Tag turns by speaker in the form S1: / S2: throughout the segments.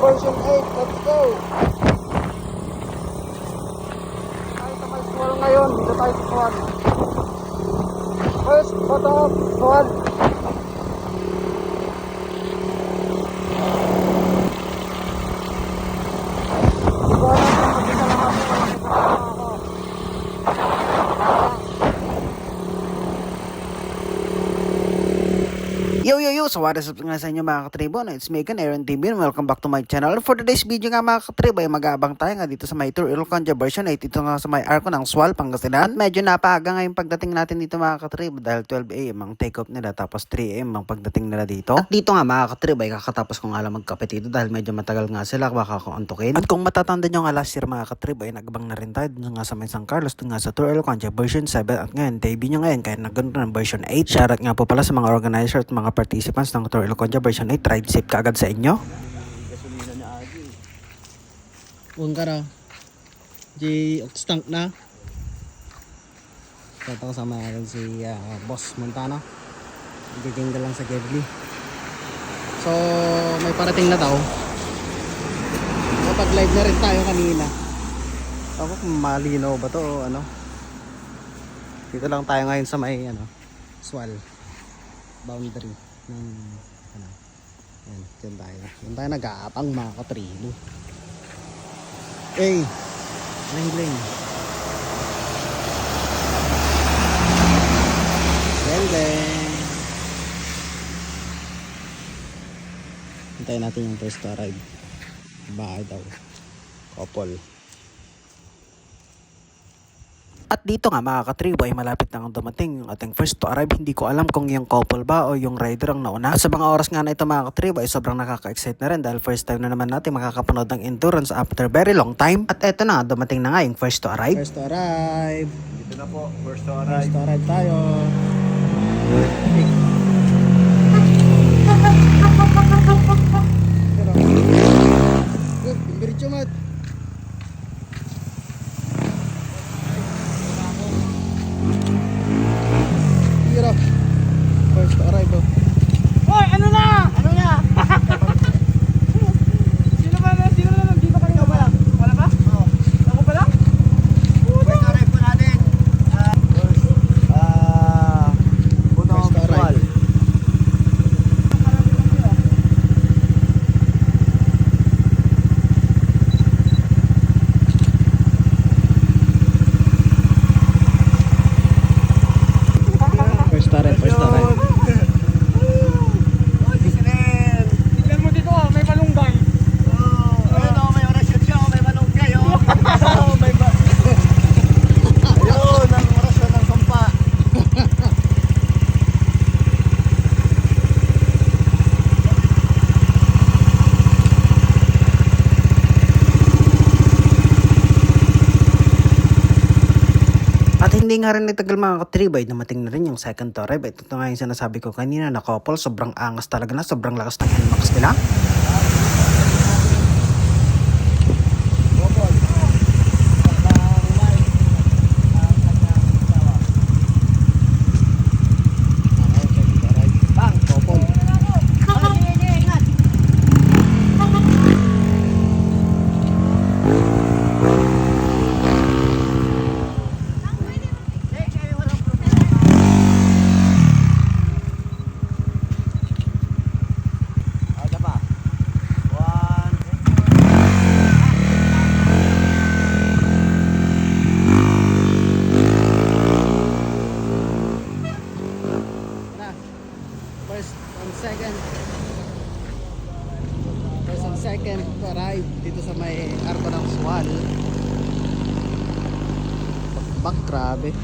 S1: version 8. Let's go! Tayo sa may squall ngayon. Dito tayo sa squall. First photo of squall. Hindi ko alam kung mag-isa lang ako. Makikita ako.
S2: Yo yo yo! So what is up nga sa inyo mga katribo? No, it's Megan, Aaron TV and welcome back to my channel. For today's video nga mga katribo ay mag-aabang tayo nga dito sa may Tour Ilocanja version 8. Ito nga sa may arko ng Swal, Pangasinan. At medyo napaaga nga yung pagdating natin dito mga katribo dahil 12am ang take off nila tapos 3am ang pagdating nila dito. At dito nga mga katribo ay kakatapos ko nga lang magkape dito dahil medyo matagal nga sila baka ko antukin. At kung matatanda nyo nga last year mga katribo ay nagbang na rin tayo nga sa may San Carlos dun nga sa Tour Ilocanja version 7 at ngayon debut nyo ngayon kaya nagganto ng version 8. Shoutout nga po pala sa mga organizer at mga participants ng Tour Ilocanja version 8. Ride safe kaagad sa inyo.
S1: Huwag ka raw. J. Oxtank na. Ito kasama natin si ah, Boss Montana. Nagtitinggal lang sa Kevly. So, may parating na daw. Kapag-live na rin tayo kanina.
S2: Ako kung malinaw ba to o ano. Dito lang tayo ngayon sa may ano.
S1: Swal. Boundary ng ano. Yan, dyan tayo. Dyan tayo nag-aapang mga katribo. Hey! Ling ling. Hintayin natin yung first arrive. Bahay daw. Couple.
S2: At dito nga mga katribo ay malapit na ang dumating yung ating first to arrive. Hindi ko alam kung yung couple ba o yung rider ang nauna. At sa mga oras nga na ito mga katribo ay sobrang nakaka-excite na rin dahil first time na naman natin makakapanood ng endurance after very long time. At eto na, dumating na nga yung first to arrive.
S1: First to arrive.
S3: Ito na po, first to
S1: First
S3: arrive.
S1: to arrive tayo. Good, diretso mat. Hira. First to arrive. oh.
S4: Hoy, ano na? Ano na? sino ba na? Sino na nandito kanina ba? Wala ba? Oo. Ako pala?
S3: First arrive po natin. Ah, first, ah, puno
S1: First to arrive.
S3: visual.
S1: First to arrive, first to arrive.
S3: Oh, Disney.
S4: Tignan mo dito ah, may malunggay.
S3: Oh, ayun oh, may orasyon siya, oh, may malunggay, oh. Oh, may ba- Ayun, ang orasyon ng sumpa.
S2: At hindi nga rin nitagal mga katribo ay dumating na rin yung second to arrive. Ito nga yung sinasabi ko kanina na couple. Sobrang angas talaga na. Sobrang lakas ng NMAX nila.
S1: Second arrive dito sa may arko ng Swal. Bak, grabe.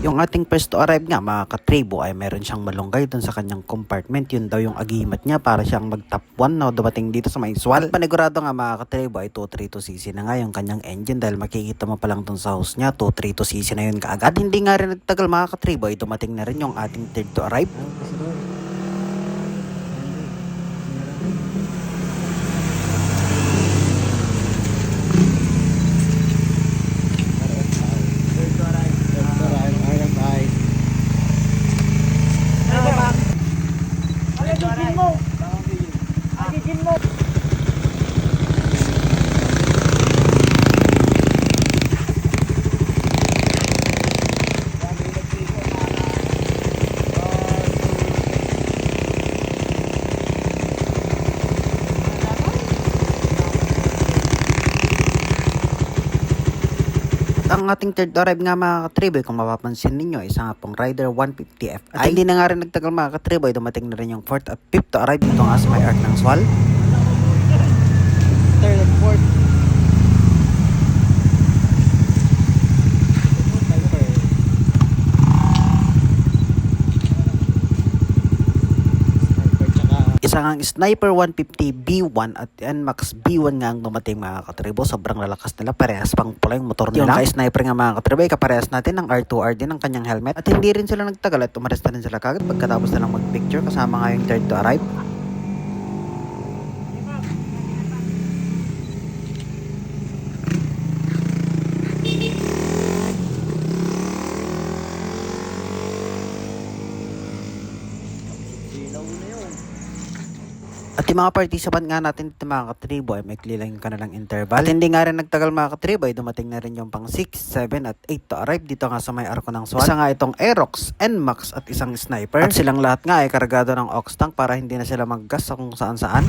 S2: Yung ating first to arrive nga mga katribo ay meron siyang malunggay dun sa kanyang compartment. Yun daw yung agimat niya para siyang mag top 1 na dumating dito sa may swal. Panigurado nga mga katribo ay 232cc na nga yung kanyang engine dahil makikita mo pa lang dun sa house niya 232cc na yun kaagad. Hindi nga rin nagtagal mga katribo ay dumating na rin yung ating third to arrive.
S3: First to arrive.
S1: First to arrive, RFI.
S4: Ano ba? Ano gigil mo?
S3: Bawang bilhin.
S4: Ano gigil
S2: ang ating third arrive nga mga katriboy, kung mapapansin ninyo, isa nga pong Rider 150F. At hindi na nga rin nagtagal mga katriboy, dumating na rin yung fourth at fifth arrive dito nga sa may arc ng Swal.
S1: Third and fourth.
S2: Isa nga Sniper 150 B1 at NMAX B1 nga ang dumating mga katribo. Sobrang lalakas nila. Parehas pang pula yung motor nila. Yung kay Sniper nga mga katribo, ay kaparehas natin ng R2R din ang kanyang helmet. At hindi rin sila nagtagal at umalis na rin sila kagad pagkatapos na lang mag-picture kasama nga yung third to arrive.
S3: Silaw na yun.
S2: At yung mga participant nga natin dito mga katribo ay may lang yung kanilang interval. At hindi nga rin nagtagal mga katribo ay dumating na rin yung pang 6, 7 at 8 to arrive dito nga sa may arko ng SWAT. Isa nga itong Aerox, NMAX at isang sniper. At silang lahat nga ay kargado ng ox tank para hindi na sila maggas sa kung saan saan.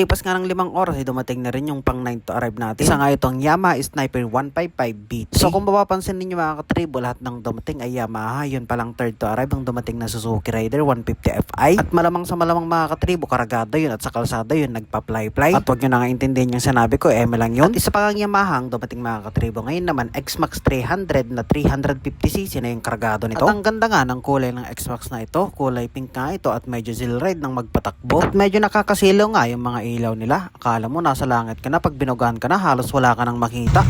S2: At pagkalipas nga ng limang oras ay dumating na rin yung pang 9 to arrive natin. Isa nga itong Yamaha Sniper 155B. So kung mapapansin ninyo mga katribo, lahat ng dumating ay Yamaha. Yun palang third to arrive ang dumating na Suzuki Rider 150 Fi. At malamang sa malamang mga katribo, karagado yun at sa kalsada yun nagpa-fly-fly. At huwag nyo na nga intindihin yung sinabi ko, eme lang yun. At isa pa kang Yamaha ang dumating mga katribo. Ngayon naman, X-Max 300 na 350cc na yung karagado nito. At ang ganda nga ng kulay ng X-Max na ito, kulay pink nga ito at medyo zill ride ng magpatakbo. At medyo nakakasilaw nga yung mga ilaw nila. Akala mo nasa langit ka na, pag binugahan ka na, halos wala ka nang makita.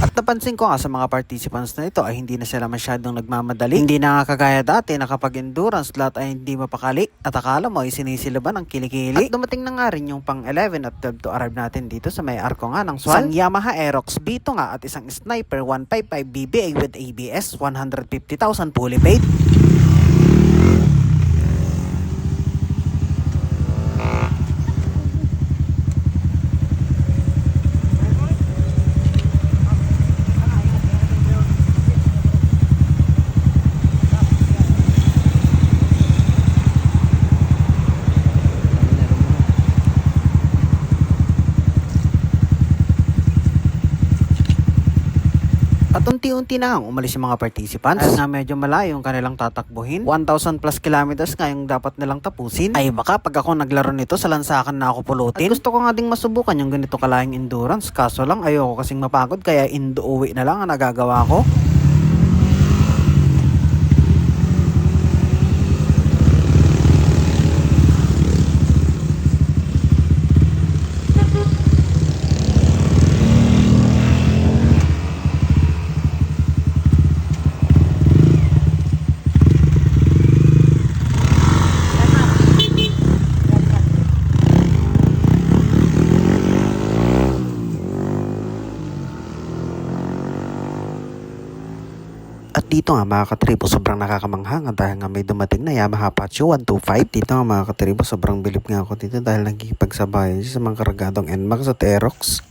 S2: At napansin ko nga sa mga participants na ito ay hindi na sila masyadong nagmamadali. Hindi na nga kagaya dati na kapag endurance lahat ay hindi mapakali at akala mo ay sinisilaban ng kilikili. At dumating na nga rin yung pang 11 at 12 to arrive natin dito sa may arko nga ng Swan. Isang Yamaha Aerox B2 nga at isang Sniper 155 BBA with ABS 150,000 fully paid. At unti-unti na nga umalis yung mga participants. At nga medyo malayo yung kanilang tatakbuhin. 1,000 plus kilometers nga yung dapat nilang tapusin. Ay baka pag ako naglaro nito sa lansakan na ako pulutin. At gusto ko nga ding masubukan yung ganito kalayang endurance. Kaso lang ayoko kasing mapagod kaya indo uwi na lang ang nagagawa ko. At dito nga mga katribo, sobrang nakakamanghang dahil nga may dumating na Yamaha Apache 125. Dito nga mga katribo, sobrang bilib nga ako dito dahil nagkikipagsabayan siya sa mga karagadong NMAX at Aerox.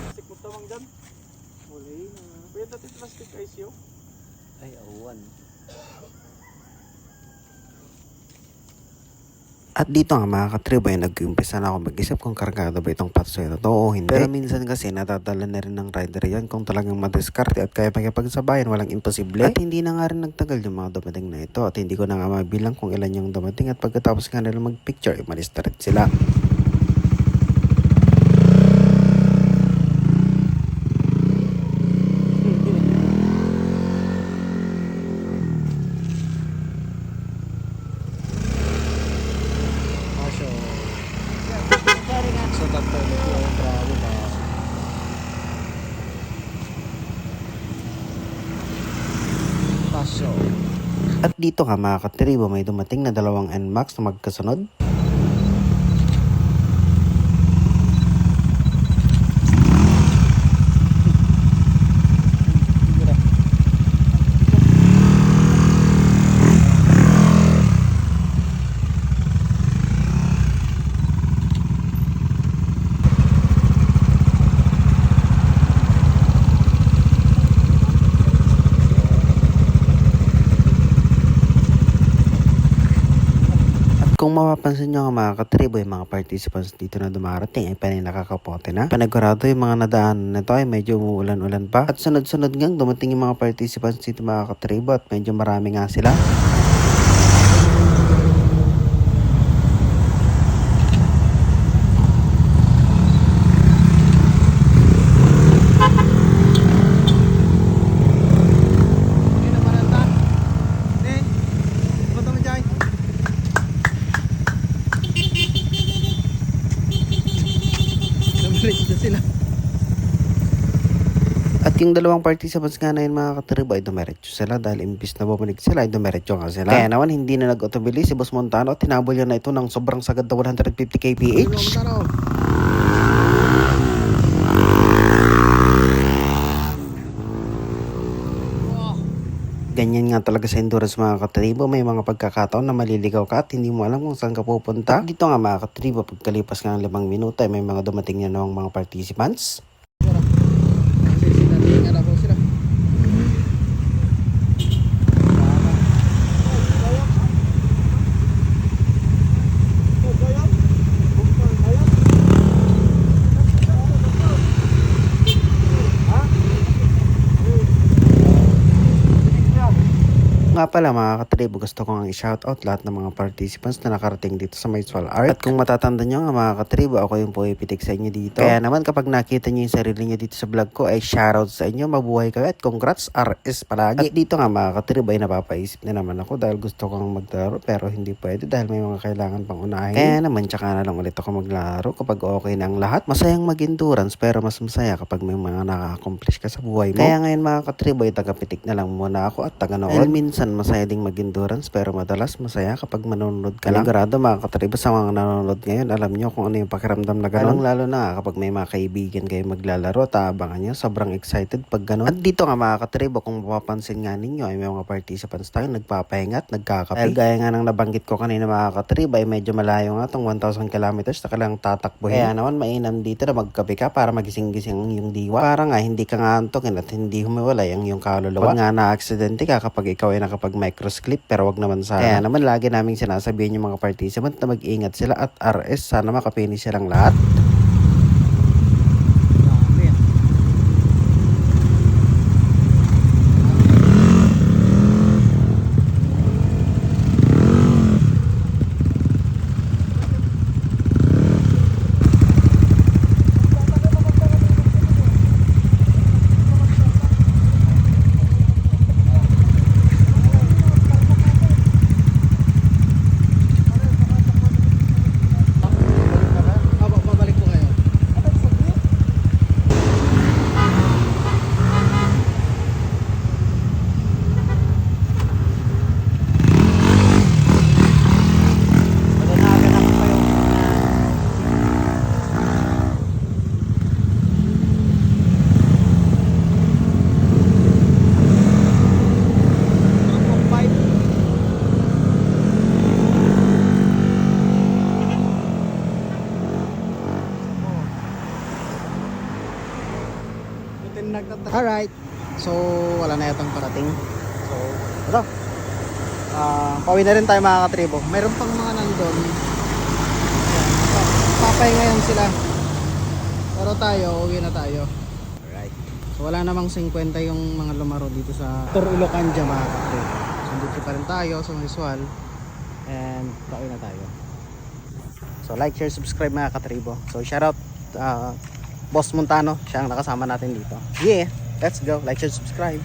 S4: Plastic mo tawang dyan. Wala na. Kuya dati plastic ICO.
S3: Ay, awan.
S2: At dito nga mga katribo ay nag-umpisa na ako mag-isip kung kargado ba itong patso ito o hindi. Pero minsan kasi natadala na rin ng rider yan kung talagang madiskarte at kaya makipagsabayan walang imposible. At hindi na nga rin nagtagal yung mga dumating na ito at hindi ko na nga mabilang kung ilan yung dumating at pagkatapos nga nila mag-picture, imalis na rin sila.
S1: Kasyo. So, doctor, medyo grabe ba?
S5: At dito nga mga katribo may dumating na dalawang NMAX na magkasunod. At kung mapapansin nyo mga katribo, yung mga participants dito na dumarating ay panay nakakapote na. Panagurado yung mga nadaan nito ay medyo umuulan-ulan pa. At sunod-sunod ngang dumating yung mga participants dito mga katribo at medyo marami nga sila.
S1: Hindi na maranta. Hindi. Bato mo dyan. Nabalik na sila.
S5: At yung dalawang participants nga na yun mga katribo ay dumiretso sila dahil imbis na bumalik sila ay dumiretso nga sila. Kaya naman hindi na nag-autobili si Boss Montano at tinabol niya na ito ng sobrang sagad na 150 kph. Ganyan nga talaga sa endurance mga katribo. May mga pagkakataon na maliligaw ka at hindi mo alam kung saan ka pupunta. At dito nga mga katribo, pagkalipas ng limang minuto ay may mga dumating na namang mga participants.
S1: Kasi sila tingnan ako sila.
S5: Nga pala mga katribo, gusto ko nga i-shoutout lahat ng mga participants na nakarating dito sa Maiswal Art. At kung matatanda nyo nga mga katribo, ako yung puipitik sa inyo dito. Kaya naman kapag nakita nyo yung sarili nyo dito sa vlog ko, ay shoutout sa inyo, mabuhay kayo at congrats RS palagi. At dito nga mga katribo ay napapaisip na naman ako dahil gusto kong maglaro pero hindi pwede dahil may mga kailangan pang unahin. Kaya naman tsaka na lang ulit ako maglaro kapag okay na ang lahat. Masayang mag-endurance pero mas masaya kapag may mga naka-accomplish ka sa buhay mo. Kaya ngayon mga katribo ay tagapitik na lang muna ako at taga-nood. Dahil minsan masaya ding mag-endurance pero madalas masaya kapag manonood ka lang. Sigurado mga katribo sa mga nanonood ngayon, alam nyo kung ano yung pakiramdam na gano'n. Lalo na kapag may mga kaibigan kayo maglalaro at aabangan nyo, sobrang excited pag gano'n. At dito nga mga katribo, kung mapapansin nga ninyo ay may mga participants tayo nagpapahinga at nagkakape. Dahil gaya nga ng nabanggit ko kanina mga katribo ay medyo malayo nga tong 1,000 kilometers na kailangang tatakbuhin. Kaya naman mainam dito na magkape ka para magising-gising ang iyong diwa. Para nga hindi ka nga antokin at hindi humiwalay ang iyong kaluluwa. Pag nga na-aksidente ka kapag ikaw ay nakapag microsclip pero wag naman sana. Kaya naman lagi naming sinasabihin yung mga participant na mag-ingat sila at RS sana makapinis silang lahat.
S1: Grabe ah. Opo, babalik po kayo. Alright. So, wala na yatang parating. So, ito. Ah, pauwi na rin tayo mga katribo. Meron pang mga nandun. Papay ngayon sila. Pero tayo, uwi na tayo. Alright. So, wala namang 50 yung mga lumaro dito sa Tour Ilocanja mga katribo. So, dito pa rin tayo sa Maisual. And, pauwi na tayo. So, like, share, subscribe mga katribo. So, shoutout uh, Boss Montano, siya ang nakasama natin dito. Yeah, let's go. Like, share, subscribe.